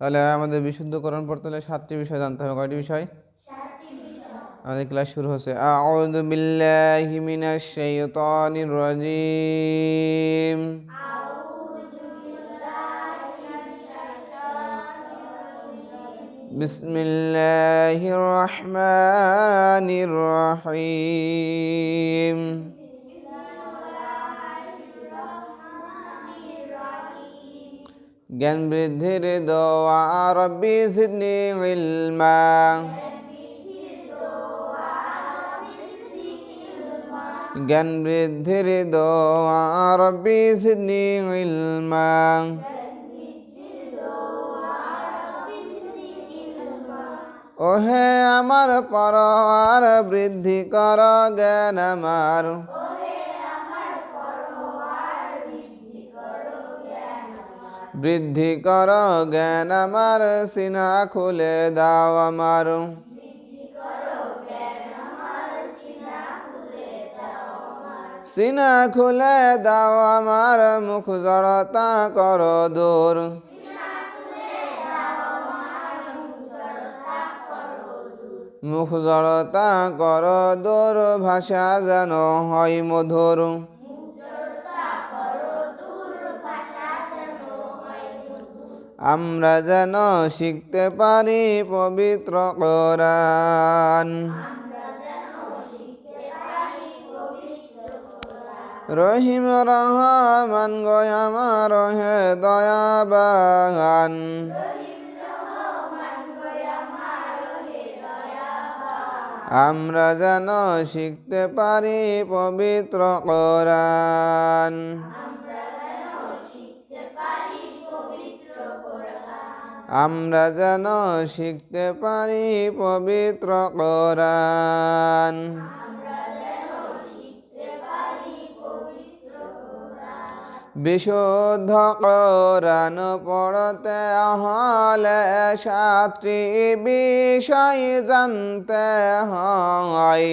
তাহলে আমাদের বিশুদ্ধ করণ পড়তে হলে সাতটি বিষয় জানতে হবে। কয়টি বিষয়? আমাদের ক্লাস শুরু হচ্ছে। আউযু বিল্লাহি মিনাশ শাইতানির রাজিম। بسم الله الرحمن الرحيم জ্ঞান বৃদ্ধির দোয়া রব্বি সিদনি ইলমা জ্ঞান বৃদ্ধির দোয়া রব্বি সিদনি ইলমা ওহে আমার পরওয়ার বৃদ্ধি কর জ্ঞান আমার। বৃদ্ধি কর জ্ঞান আমার, সিনা খুলে দাও আমার। সিনা খুলে দাও আমার, মুখ জড়তা কর দূর। জড়তা কর, দূর ভাষা যেন হয় মধুর। আমরা যেন শিখতে পারি পবিত্র কোরআন। রহিম রহমান গয়ামার হে দয়াবান। আমরা যেন শিখতে পারি পবিত্র কোরআন। আমরা যেন শিখতে পারি পবিত্র কোরআন। বিশুদ্ধ কোরআন পড়তে হলে সাতটি বিষয় জানতে হয়।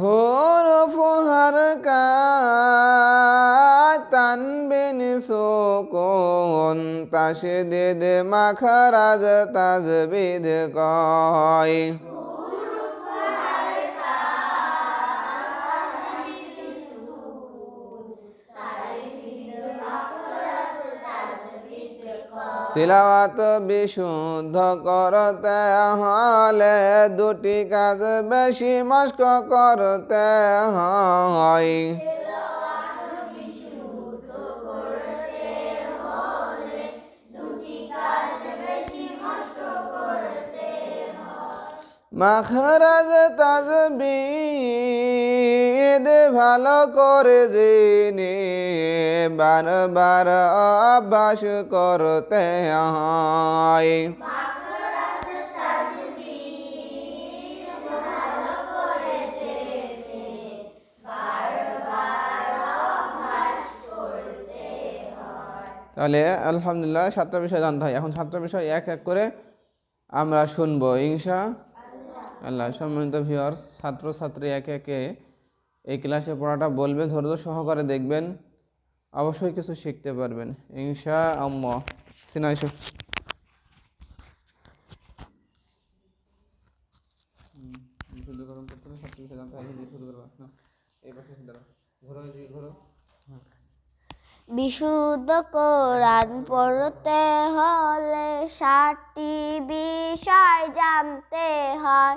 হুরুফ হারকাত তানবিন সুকুন, তাশদীদ মাখরাজ তাজবিদ কয়। তিলাওয়াত বিশুদ্ধ করতে হলে দুটি কাজ বেশি মস্ক করতে হয়। মাখরাজ তাজবিদ ভালো করে জেনে বারবার অভ্যাস করতে হয়। তাহলে আলহামদুলিল্লাহ সাতটা বিষয় জানতে হয়। এখন সাতটা বিষয় এক এক করে আমরা শুনব, ইনশা আল্লাহ সম্মানিত ভিউয়ার্স ছাত্র ছাত্রী একে একে এই ক্লাসে পড়াটা বলবে, ধৈর্য সহকারে দেখবেন, অবশ্যই কিছু শিখতে পারবেন। ইনশা আল্লাহ সিনা এসো। বিশুদ্ধ কোরআন পড়তে হলে ষাটটি বিষয় জানতে হয়।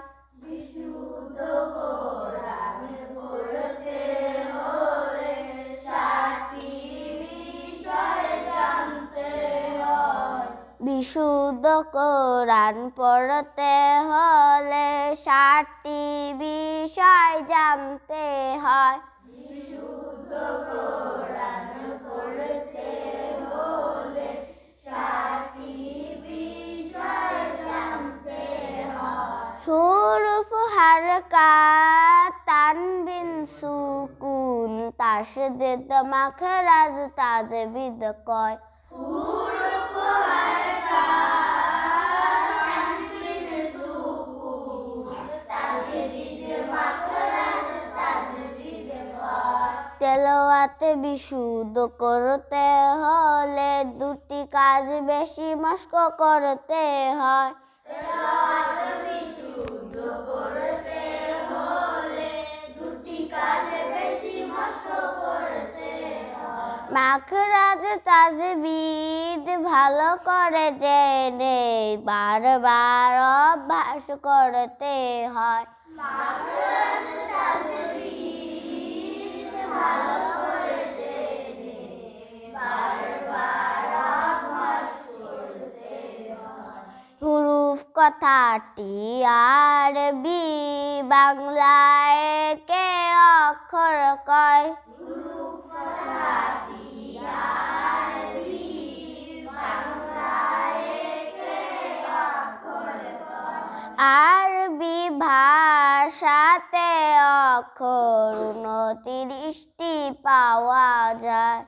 বিশুদ্ধ কোরআন পড়তে হলে ষাটটি বিষয় জানতে হয়। হুরুফ হারকাত তানবিন সুকুন তাস তাসদিদ মাখরাজ তাজবিদ কয় তেলাওয়াতে বিশুদ্ধ করতে হলে দুটি কাজ বেশি মস্ক করতে হয়। মাখরাজ তাজবিদ ভালো করে জেনে বারবার অভ্যাস করতে হয়। হুরুফ কথাটি আরবি, বাংলায় কে অক্ষর কয়। আরবি ভাষাতে অক্ষর উনত্রিশটি পাওয়া যায়।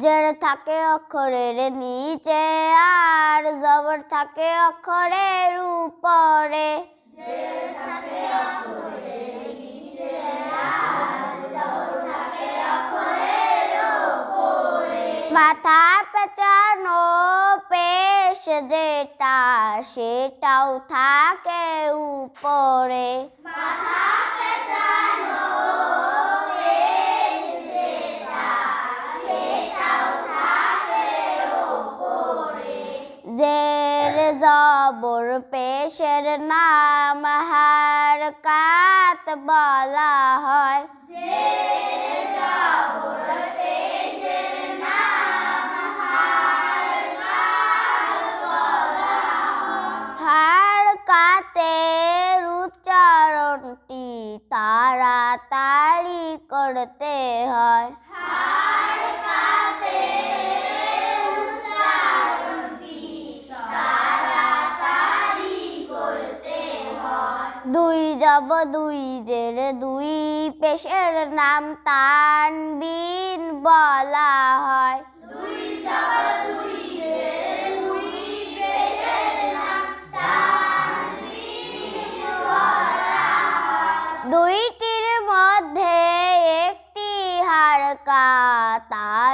জের থাকে অক্ষরের নিচে আর জবর থাকে অক্ষরের উপরে। মাথা পেঁচানো পেশ যেটা সেটাও থাকে উপরে। জের জবর পেশের নাম হার কাত বলা হয়। তাড়াতাড়ি করতে হয়। দুই যাব দুই জের দুই পেশের নাম তানবিন বলা হয়। দুইটির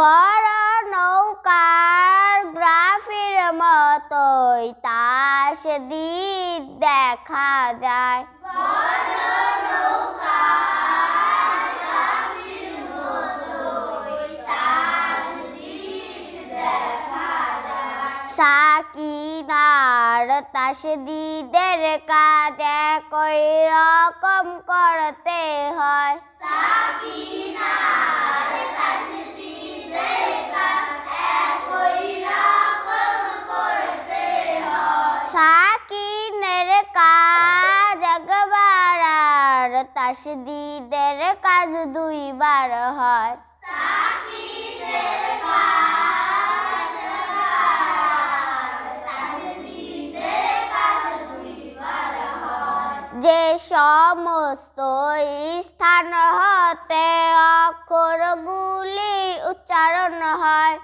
বড় নৌকার গ্রাফির মতোই তাস দিক দেখা যায়। সাকিনার তাসদিদের কাজ একই রকম করতে হয়? সাকিনের তাসদিদের কাজ দুইবার হয়। যে সমস্ত স্থান হতে অক্ষরগুলি উচ্চারণ হয়।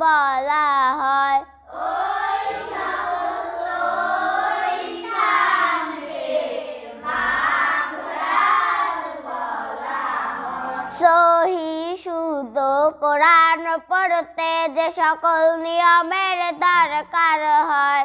বলা হয়। সহি শুদ্ধ কোরআন পড়তে যে সকল নিয়মের দরকার হয়।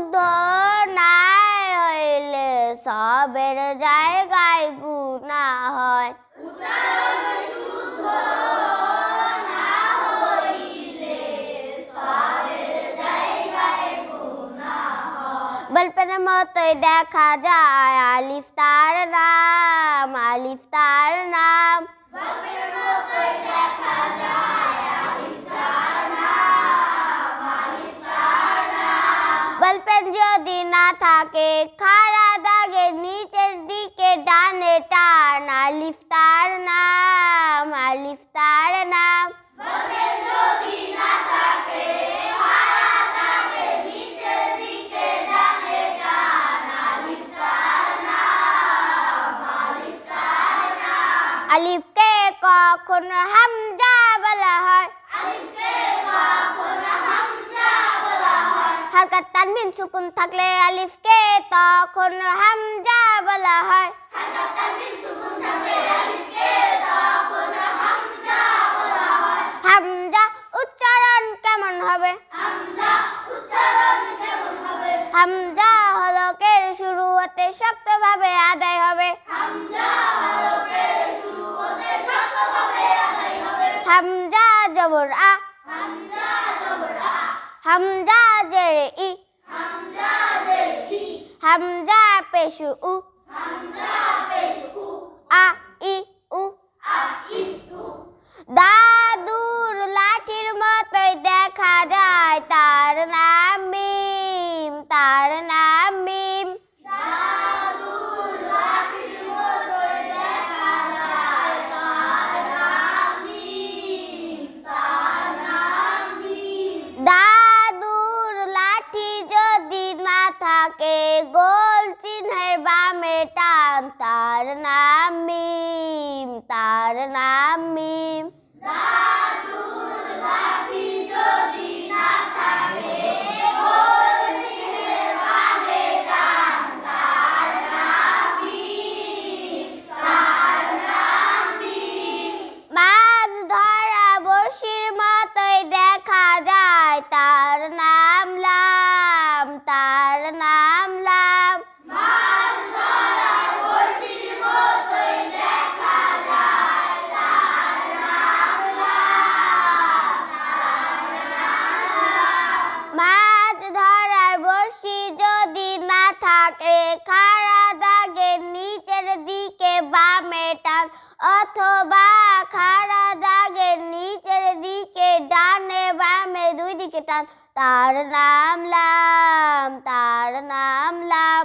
শুদ্ধ নাই হইলে সবের জায়গায় গুণা হয়। গল্পের মতোই দেখা যায় আলিফ তার নাম, আলিফ তার নাম। না খাড়া দাগের নিচের দিকে ডানে টান। আলিফ তার নাম। আলিফ তার নাম আলিফকে কখন হামজা তানবিন সুকুন থাকলে আলিফকে তখন হামজা বলা হয়। হামজা উচ্চারণ কেমন হবে? হামজা হলকের শুরু হতে শক্তভাবে আদায় হবে। হামজা জবর আ। হামজা জেরে ই হামজা পেশু উ। আ ই উ। দাদুর লাঠির মতোই দেখা যায় তার নাম অথবা খাড়া দাগের নিচের দিকে, ডানে বামে দুই দিকে টান। তার নাম লাম, তার নাম লাম।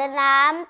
lên làm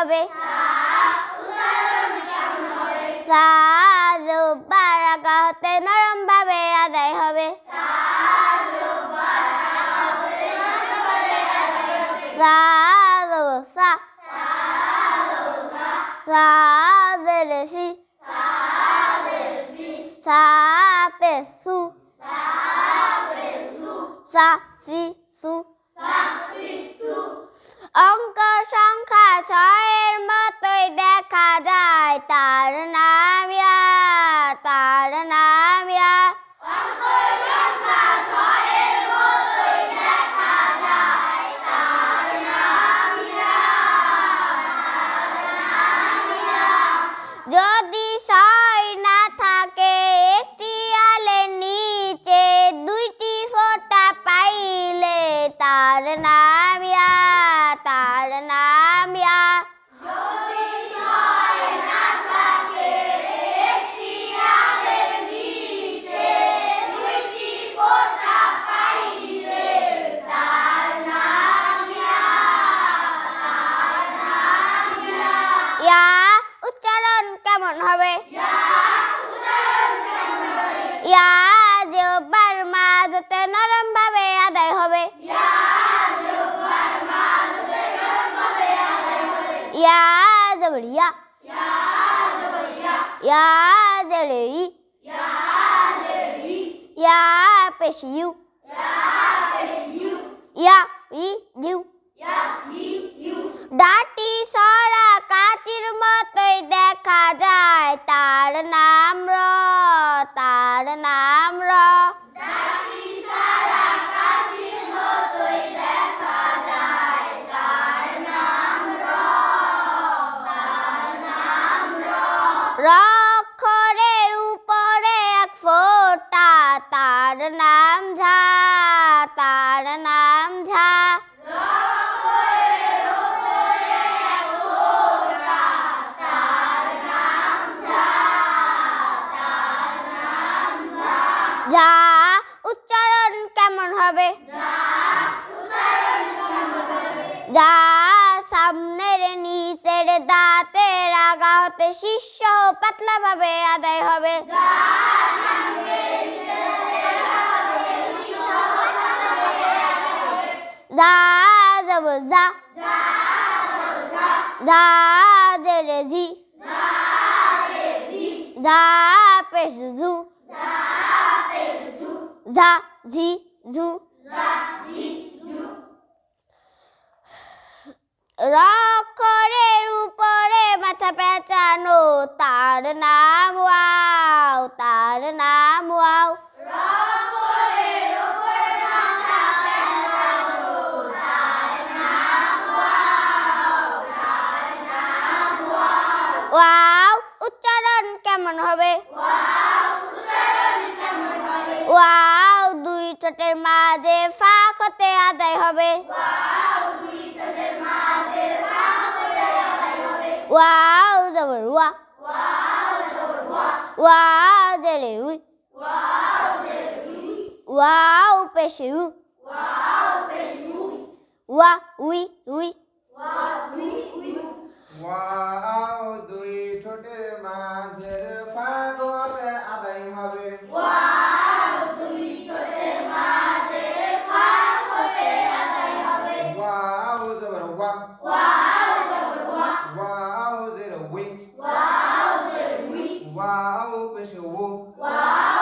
Abe. Ciao. wish you. Yeah, we you. ডাটি সরা কাচির মতোই দেখা যায় তার নাম র তার নাম র রক্ষরে শিষ্য পাতলা ভাবে আদায় হবে। যা যাব রে জু। যা জি জু। র করে পেঁচানো, তার নাম ওয়াও, তার নাম ওয়াও। ওয়াও, উচ্চারণ কেমন হবে? ওয়াও, দুই ঠোঁটের মাঝে ফাঁক হতে আদায় হবে। ওয়াও 와. 와우 데레우. 와우 페슈. 와우 우이.